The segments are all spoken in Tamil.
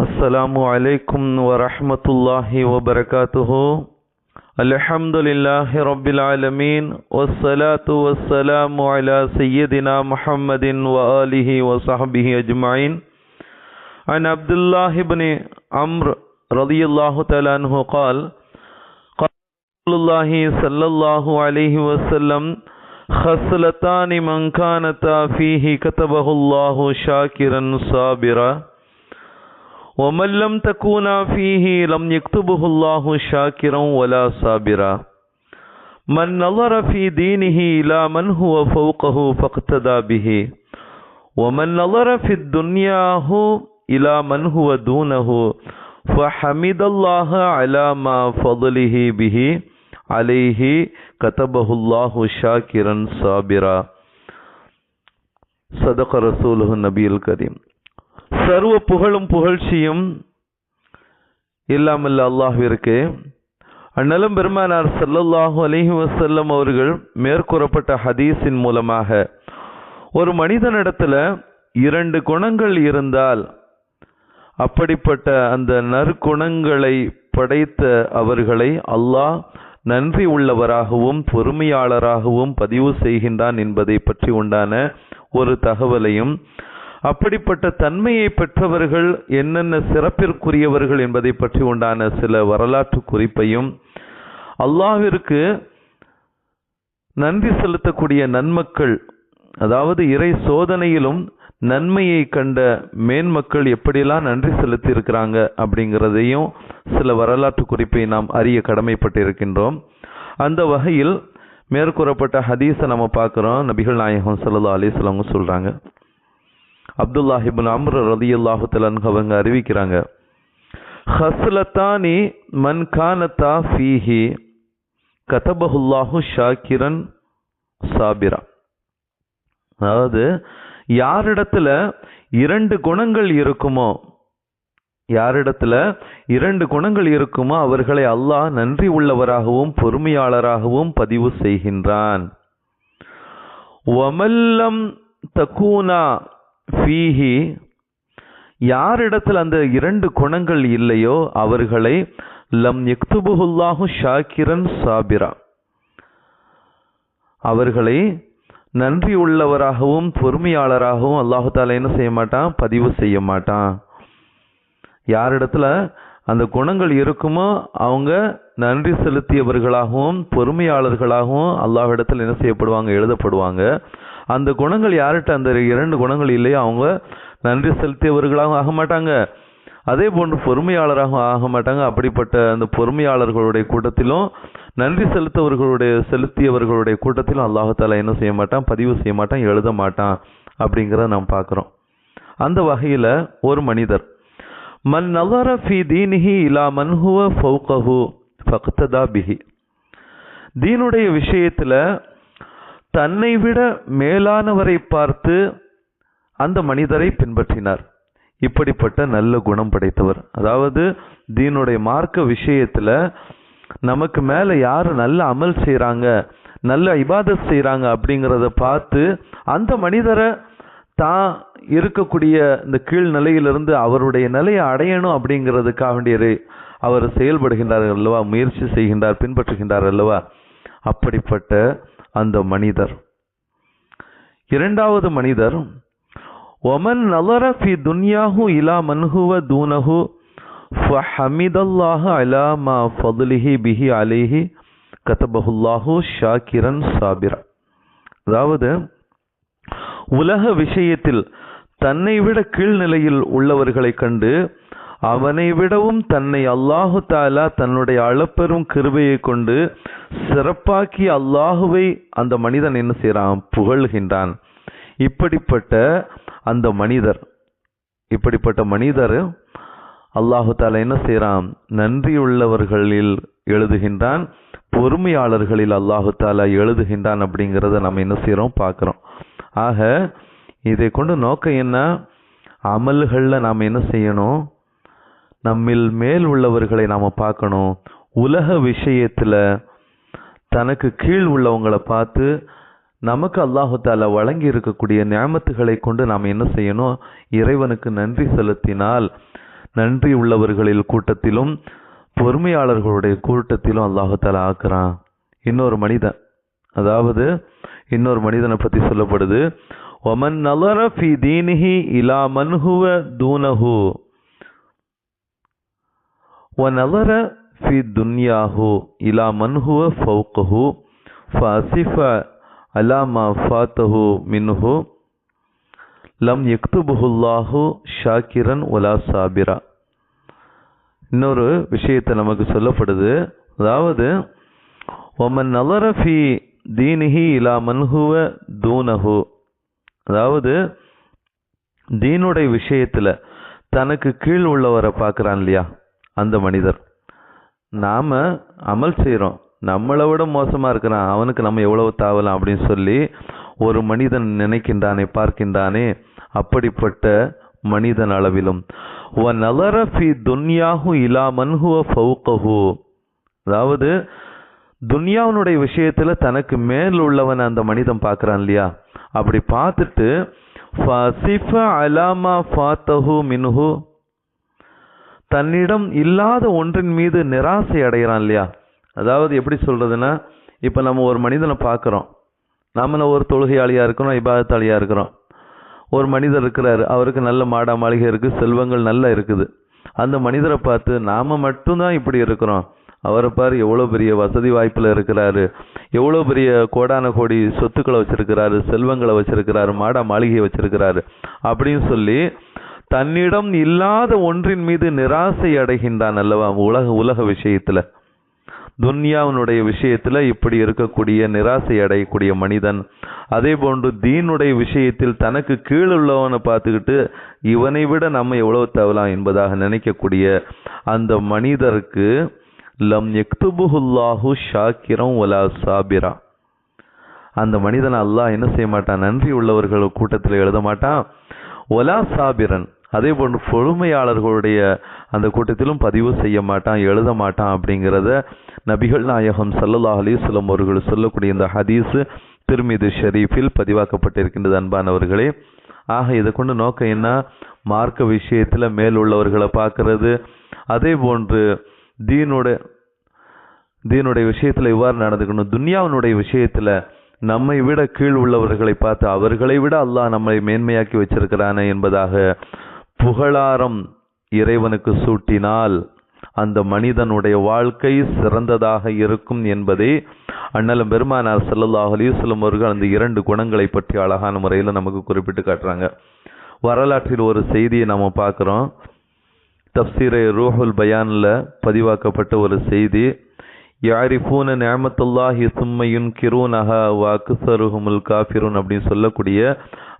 السلام عليكم ورحمة الله وبركاته. الحمد لله رب العالمين والصلاة والسلام على سيدنا محمد وآله وصحبه أجمعين عن عبد الله بن عمرو رضي الله تعالى عنه قال قال رسول الله صلى الله عليه وسلم خصلتان من كانتا فيه كتبه الله شاكرا صابرا. ومن لم تكونا فيه لم يكتبه الله شاكرا ولا صابرا. من نظر في دينه إلى من هو فوقه فاقتدى به. ومن نظر في الدنياه إلى من هو دونه. فحمد الله على ما فضله به. عليه كتبه الله شاكرا صابرا. صدق رسوله النبي الكريم. சர்வ புகழும் புகழ்ச்சியும் இல்லாமல் அல்லாஹிற்கு அந்நலம் பெருமானார் சல்லல்லாஹு அலைஹி வசல்லம் அவர்கள் மேற்கூறப்பட்ட ஹதீஸின் மூலமாக ஒரு மனிதனிடத்துல இரண்டு குணங்கள் இருந்தால் அப்படிப்பட்ட அந்த நற்குணங்களை படைத்த அவர்களை அல்லாஹ் நன்றி உள்ளவராகவும் பொறுமையாளராகவும் பதிவு செய்கின்றான் என்பதை பற்றி உண்டான ஒரு தகவலையும் அப்படிப்பட்ட தன்மையை பெற்றவர்கள் என்னென்ன சிறப்பிற்குரியவர்கள் என்பதை பற்றி உண்டான சில வரலாற்று குறிப்பையும் அல்லாவிற்கு நன்றி செலுத்தக்கூடிய நன்மக்கள் அதாவது இறை சோதனையிலும் நன்மையை கண்ட மேன்மக்கள் எப்படியெல்லாம் நன்றி செலுத்தி இருக்கிறாங்க அப்படிங்கிறதையும் சில வரலாற்று குறிப்பை நாம் அறிய கடமைப்பட்டிருக்கின்றோம். அந்த வகையில் மேற்கூறப்பட்ட ஹதீஸை நம்ம பார்க்குறோம். நபிகள் நாயகம் சல்லா அலிஸ்லாமும் சொல்றாங்க. அப்துல்லாஹிபின் அம்ர ரதி அல்லாஹு அவங்க அறிவிக்கிறாங்க. ஹஸ்லத்தானி மன் கானத்தா ஃபீஹி கதபஹுல்லாஹு ஷாக்கிரன் சாபிரா. அதாவது யாரிடத்துல இரண்டு குணங்கள் இருக்குமோ யாரிடத்துல இரண்டு குணங்கள் இருக்குமோ அவர்களை அல்லாஹ் நன்றி உள்ளவராகவும் பொறுமையாளராகவும் பதிவு செய்கின்றான். ஒமல்லம் தக்கூனா ஃபீஹி யாரிடத்தில் அந்த இரண்டு குணங்கள் இல்லையோ அவர்களை லம் யக்துபுல்லாஹு ஷாக்கிரன் சாபிரா. அவர்களை நன்றி உள்ளவராகவும் பொறுமையாளராகவும் அல்லாஹு தாலா என்ன செய்ய மாட்டான்? பதிவு செய்ய மாட்டான். யாரிடத்துல அந்த குணங்கள் இருக்குமோ அவங்க நன்றி செலுத்தியவர்களாகவும் பொறுமையாளர்களாகவும் அல்லாஹ் இடத்துல என்ன செய்யப்படுவாங்க? எழுதப்படுவாங்க. அந்த குணங்கள் யார்கிட்ட? அந்த இரண்டு குணங்கள் இல்லையோ? அவங்க நன்றி செலுத்தியவர்களாகவும் ஆக மாட்டாங்க. அதே போன்று பொறுமையாளராகவும் ஆக மாட்டாங்க. அப்படிப்பட்ட அந்த பொறுமையாளர்களுடைய கூட்டத்திலும் நன்றி செலுத்தவர்களுடைய செலுத்தியவர்களுடைய கூட்டத்திலும் அல்லாஹால என்ன செய்ய மாட்டான்? பதிவு செய்ய மாட்டான் எழுத மாட்டான். அப்படிங்கிறத நாம் பார்க்குறோம். அந்த வகையில் ஒரு மனிதர் மன் நவர ஃபி தீனிஹி இலா மன்ஹுவ ஃபௌகஹு ஃபக்ததா பிஹி. தீனுடைய விஷயத்தில் தன்னை விட மேலானவரை பார்த்து அந்த மனிதரை பின்பற்றினார். இப்படிப்பட்ட நல்ல குணம் படைத்தவர். அதாவது தீனுடைய மார்க்க விஷயத்துல நமக்கு மேல யாரு நல்ல அமல் செய்யறாங்க நல்ல இபாதத் செய்யறாங்க அப்படிங்கிறத பார்த்து அந்த மனிதரை தான் இருக்கக்கூடிய இந்த கீழ் நிலையிலிருந்து அவருடைய நிலையை அடையணும் அப்படிங்கிறதுக்காக வேண்டிய அவர் செயல்படுகின்றார் அல்லவா முயற்சி செய்கின்றார் பின்பற்றுகின்றார் அல்லவா? அப்படிப்பட்ட அந்த மனிதர். இரண்டாவது மனிதர் ஒமன் நலர ஃபி துன்யாஹு இலா மன்ஹுவ தூனஹு ஃபஹமிதல்லாஹு அலா மா ஃபதுலிஹி பிஹி அலிஹி கதபஹுல்லாஹு ஷாக்கிரன் சாபிரா. அதாவது உலக விஷயத்தில் தன்னை விட கீழ்நிலையில் உள்ளவர்களை கண்டு அவனை விடவும் தன்னை அல்லாஹு தாலா தன்னுடைய அளப்பெரும் கிருபையை கொண்டு சிறப்பாக்கி அல்லாஹுவை அந்த மனிதன் என்ன செய்கிறான் புகழ்கின்றான். இப்படிப்பட்ட அந்த மனிதர் இப்படிப்பட்ட மனிதர் அல்லாஹு தாலா என்ன செய்கிறான் நன்றியுள்ளவர்களில் எழுதுகின்றான் பொறுமையாளர்களில் அல்லாஹு தாலா எழுதுகின்றான் அப்படிங்கிறத நம்ம என்ன செய்கிறோம் பார்க்குறோம். ஆக இதை கொண்டு நோக்கம் என்ன? அமல்களில் நாம் என்ன செய்யணும்? நம்மில் மேல் உள்ளவர்களை நாம் பார்க்கணும். உலக விஷயத்தில் தனக்கு கீழ் உள்ளவங்களை பார்த்து நமக்கு அல்லாஹு தாலா வழங்கி இருக்கக்கூடிய ஞாபத்துகளை கொண்டு நாம் என்ன செய்யணும்? இறைவனுக்கு நன்றி செலுத்தினால் நன்றி உள்ளவர்களில் கூட்டத்திலும் பொறுமையாளர்களுடைய கூட்டத்திலும் அல்லாஹால ஆக்குறான். இன்னொரு மனிதன் அதாவது இன்னொரு மனிதனை பற்றி சொல்லப்படுது. ஒமன் நலர ஃபி தீனிஹி இலா மன்ஹுவ தூனஹூ ونظر في دنياه إلى من هو فوقه فأسف على ما فاته منه லம் யக்துபுல்லாஹு ஷாக்கிரன் ஒலா சாபிரா இன்னொரு விஷயத்தை நமக்கு சொல்லப்படுது அதாவது ஒமன் நலரஃபி தீனிஹி இலா மன்ஹுவ தூனஹு அதாவது தீனுடைய விஷயத்துல தனக்கு கீழ் உள்ளவரை பார்க்கறான் இல்லையா அந்த மனிதர். நாம் அமல் செய்கிறோம் நம்மளை விட மோசமாக இருக்கிறான். அவனுக்கு நம்ம எவ்வளவு தாவலாம் அப்படின்னு சொல்லி ஒரு மனிதன் நினைக்கின்றானே பார்க்கின்றானே அப்படிப்பட்ட மனிதன் அளவிலும். ஒன் நலர ஃபி துன்யாகும் இலா மன்ஹுவ ஃபவுகஹு அதாவது துன்யாவுனுடைய விஷயத்தில் தனக்கு மேல் உள்ளவன் அந்த மனிதன் பார்க்குறான் இல்லையா? அப்படி பார்த்துட்டு தன்னிடம் இல்லாத ஒன்றின் மீது நிராசை அடைகிறான் இல்லையா? அதாவது எப்படி சொல்கிறதுன்னா இப்போ நம்ம ஒரு மனிதனை பார்க்குறோம். நம்மளை ஒரு தொழுகையாளியாக இருக்கிறோம் இபாதத்தாளியாக இருக்கிறோம். ஒரு மனிதர் இருக்கிறாரு அவருக்கு நல்ல மாடா மாளிகை இருக்குது செல்வங்கள் நல்லா இருக்குது. அந்த மனிதரை பார்த்து நாம் மட்டும்தான் இப்படி இருக்கிறோம். அவரை பார் எவ்வளோ பெரிய வசதி வாய்ப்பில் இருக்கிறாரு. எவ்வளோ பெரிய கோடான கோடி சொத்துக்களை வச்சுருக்கிறாரு செல்வங்களை வச்சுருக்கிறாரு மாடா மாளிகையை வச்சுருக்கிறாரு அப்படின்னு சொல்லி தன்னிடம் இல்லாத ஒன்றின் மீது நிராசை அடைகின்றான் அல்லவா? உலக உலக விஷயத்துல. துன்யாவினுடைய விஷயத்துல இப்படி இருக்கக்கூடிய நிராசை அடையக்கூடிய மனிதன். அதே போன்று தீனுடைய விஷயத்தில் தனக்கு கீழ் உள்ளவனை பார்த்துக்கிட்டு இவனை விட நம்ம எவ்வளவு தவலாம் என்பதாக நினைக்கக்கூடிய அந்த மனிதருக்கு லம் எக்துபுல்லாஹு ஷாக்கிரம் ஒலா சாபிரா. அந்த மனிதன் அல்லாஹ் என்ன செய்ய மாட்டான்? நன்றி உள்ளவர்கள் கூட்டத்தில் எழுத மாட்டான். ஒலா சாபிரன். அதே போன்று பொறுமையாளர்களுடைய அந்த கூட்டத்திலும் பதிவு செய்ய மாட்டான் எழுத மாட்டான் அப்படிங்கிறத நபிகள் நாயகம் சல்லல்லா அலிஸ்லம் அவர்கள் சொல்லக்கூடிய இந்த ஹதீஸு திருமிது ஷரீஃபில் பதிவாக்கப்பட்டிருக்கின்றது அன்பானவர்களே. ஆக இதை கொண்டு நோக்கம் என்ன? மார்க்க விஷயத்தில் மேல் உள்ளவர்களை பார்க்கறது. அதே போன்று தீனோட தீனுடைய விஷயத்தில் இவ்வாறு நடந்துக்கணும். துன்யாவினுடைய விஷயத்தில் நம்மை விட கீழ் உள்ளவர்களை பார்த்து அவர்களை விட அல்லாஹ் நம்மை மேன்மையாக்கி வச்சிருக்கிறானே என்பதாக புகழாரம் இறைவனுக்கு சூட்டினால் அந்த மனிதனுடைய வாழ்க்கை சிறந்ததாக இருக்கும் என்பதை அண்ணலும் பெருமானார் செல்லல்லாஹ் அலைஹி அவர்கள் அந்த இரண்டு குணங்களை பற்றி அழகான முறையில் நமக்கு குறிப்பிட்டு காட்டுறாங்க. வரலாற்றில் ஒரு செய்தியை நம்ம பார்க்குறோம். தப்சீரை ரூஹுல் பயானில் பதிவாக்கப்பட்ட ஒரு செய்தி. யாரிஃபூன நியமத்துல்லாஹி சும்மையுன் வாக்கு வாக்குசருஹுமுல் காஃபிரூன் அப்படின்னு சொல்லக்கூடிய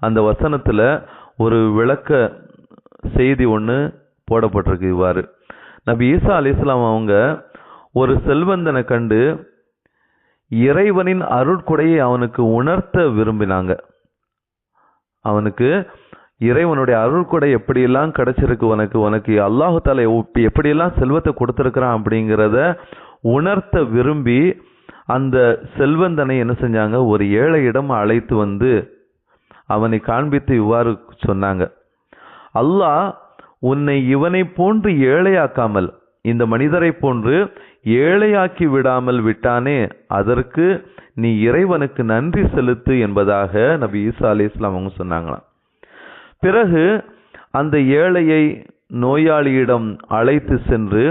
அந்த வசனத்தில் ஒரு விளக்க செய்தி ஒன்று போடப்பட்டிருக்கு இவ்வாறு. நபி ஈசா அலிஸ்லாம் அவங்க ஒரு செல்வந்தனை கண்டு இறைவனின் அருட்கொடையை அவனுக்கு உணர்த்த விரும்பினாங்க. அவனுக்கு இறைவனுடைய அருள்கொடை எப்படியெல்லாம் கிடைச்சிருக்கு உனக்கு உனக்கு அல்லாஹு தாலா எப்படியெல்லாம் செல்வத்தை கொடுத்துருக்குறான் அப்படிங்கிறத உணர்த்த விரும்பி அந்த செல்வந்தனை என்ன செஞ்சாங்க? ஒரு ஏழையிடம் அழைத்து வந்து அவனை காண்பித்து இவ்வாறு சொன்னாங்க. அல்லாஹ் உன்னை இவனை போன்று ஏழையாக்காமல் இந்த மனிதரை போன்று ஏழையாக்கி விடாமல் விட்டானே அதற்கு நீ இறைவனுக்கு நன்றி செலுத்து என்பதாக நபி ஈசா அலி இஸ்லாம் அவங்க சொன்னாங்களாம். பிறகு அந்த ஏழையை நோயாளியிடம் அழைத்து சென்று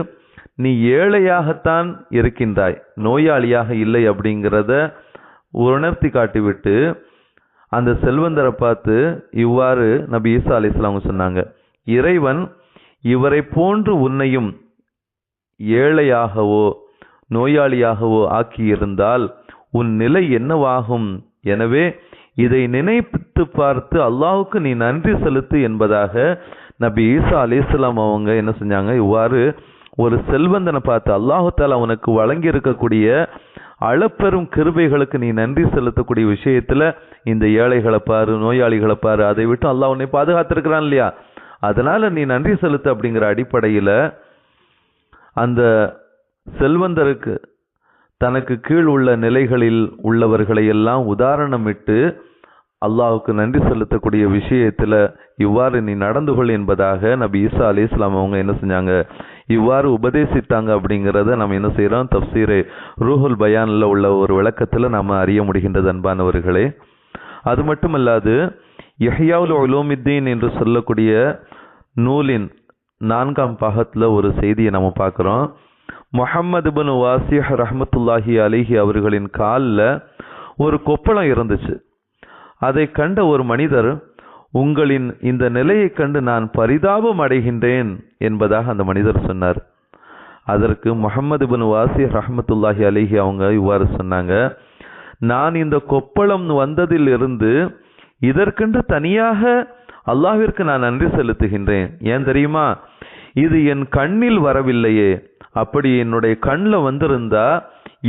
நீ ஏழையாகத்தான் இருக்கின்றாய் நோயாளியாக இல்லை அப்படிங்கிறத உணர்த்தி காட்டிவிட்டு அந்த செல்வந்தரை பார்த்து இவ்வாறு நபி ஈசா அலி இஸ்லாம் சொன்னாங்க. இறைவன் இவரை போன்று உன்னையும் ஏழையாகவோ நோயாளியாகவோ ஆக்கியிருந்தால் உன் நிலை என்னவாகும்? எனவே இதை நினைத்து பார்த்து அல்லாஹுக்கு நீ நன்றி செலுத்து என்பதாக நபி ஈசா அலிஸ்லாம் அவங்க என்ன செஞ்சாங்க? இவ்வாறு ஒரு செல்வந்தனை பார்த்து அல்லாஹு தாலா உனக்கு வழங்கி இருக்கக்கூடிய அளப்பெரும் கிருபைகளுக்கு நீ நன்றி செலுத்தக்கூடிய விஷயத்தில் இந்த ஏழைகளை பாரு நோயாளிகளை பாரு. அதை விட்டு அல்லாஹ் உன்னை பாதுகாத்திருக்கிறான் இல்லையா? அதனால் நீ நன்றி செலுத்து அப்படிங்கிற அடிப்படையில் அந்த செல்வந்தருக்கு தனக்கு கீழ் உள்ள நிலைகளில் உள்ளவர்களை எல்லாம் உதாரணமிட்டு அல்லாஹுக்கு நன்றி செலுத்தக்கூடிய விஷயத்தில் இவ்வாறு நீ நடந்து கொள் என்பதாக நபி ஈசா அலி இஸ்லாம் அவங்க என்ன செஞ்சாங்க? இவ்வாறு உபதேசித்தாங்க அப்படிங்கிறத நம்ம என்ன செய்கிறோம் தப்சீரை ரூஹுல் பயானில் உள்ள ஒரு விளக்கத்தில் நாம் அறிய முடிகின்றது அன்பானவர்களே. அது மட்டுமல்லாது யஹ்யாவுல் உலூமித்தீன் என்று சொல்லக்கூடிய நூலின் நான்காம் பாகத்தில் ஒரு செய்தியை நம்ம பார்க்குறோம். முஹம்மது பின் வாசிஹ் ரஹமத்துல்லாஹி அலிஹி அவர்களின் காலில் ஒரு கொப்பளம் இருந்துச்சு. அதை கண்ட ஒரு மனிதர் உங்களின் இந்த நிலையை கண்டு நான் பரிதாபம் அடைகின்றேன் என்பதாக அந்த மனிதர் சொன்னார். அதற்கு முகமது பின் வாசி ரஹமத்துல்லாஹி அலிஹி அவங்க இவ்வாறு சொன்னாங்க நான் இந்த கொப்பளம் வந்ததில் இருந்து இதற்கென்று தனியாக அல்லாஹிற்கு நான் நன்றி செலுத்துகின்றேன். ஏன் தெரியுமா? இது என் கண்ணில் வரவில்லையே. அப்படி என்னுடைய கண்ணில் வந்திருந்தா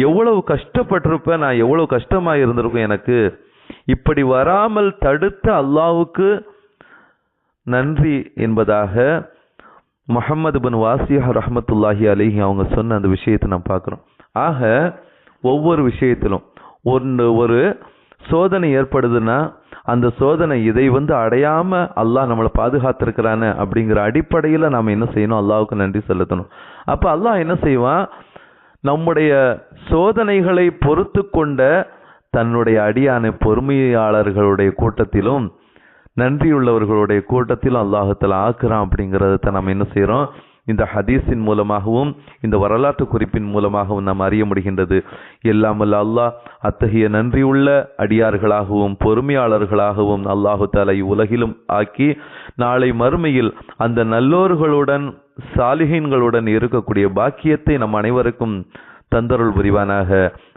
எவ்வளவு கஷ்டப்பட்டிருப்பேன் நான் எவ்வளவு கஷ்டமாக இருந்திருக்கும் எனக்கு. இப்படி வராமல் தடுத்த அல்லாவுக்கு நன்றி என்பதாக முகமது பின் வாசியா ரஹமத்துல்லாஹி அலிஹி அவங்க சொன்ன அந்த விஷயத்தை நம்ம பார்க்குறோம். ஆக ஒவ்வொரு விஷயத்திலும் ஒன்று ஒரு சோதனை ஏற்படுதுன்னா அந்த சோதனை இதை வந்து அடையாமல் அல்லாஹ் நம்மளை பாதுகாத்திருக்கிறானே அப்படிங்கிற அடிப்படையில் நாம் என்ன செய்யணும்? அல்லாவுக்கு நன்றி செலுத்தணும். அப்போ அல்லாஹ் என்ன செய்வான்? நம்முடைய சோதனைகளை பொறுத்து கொண்ட தன்னுடைய அடியான பொறுமையாளர்களுடைய கூட்டத்திலும் நன்றியுள்ளவர்களுடைய கூட்டத்திலும் அல்லாஹத்தில் ஆக்குறான் அப்படிங்கிறத நம்ம என்ன செய்கிறோம் இந்த ஹதீஸின் மூலமாகவும் இந்த வரலாற்று குறிப்பின் மூலமாகவும் நாம் அறிய முடிகின்றது. எல்லாமல்ல அல்லாஹ் அத்தகைய நன்றியுள்ள அடியார்களாகவும் பொறுமையாளர்களாகவும் அல்லாஹு தலை உலகிலும் ஆக்கி நாளை மறுமையில் அந்த நல்லோர்களுடன் சாலிஹீன்களுடன் இருக்கக்கூடிய பாக்கியத்தை நம் அனைவருக்கும் தந்தருள் புரிவானாக.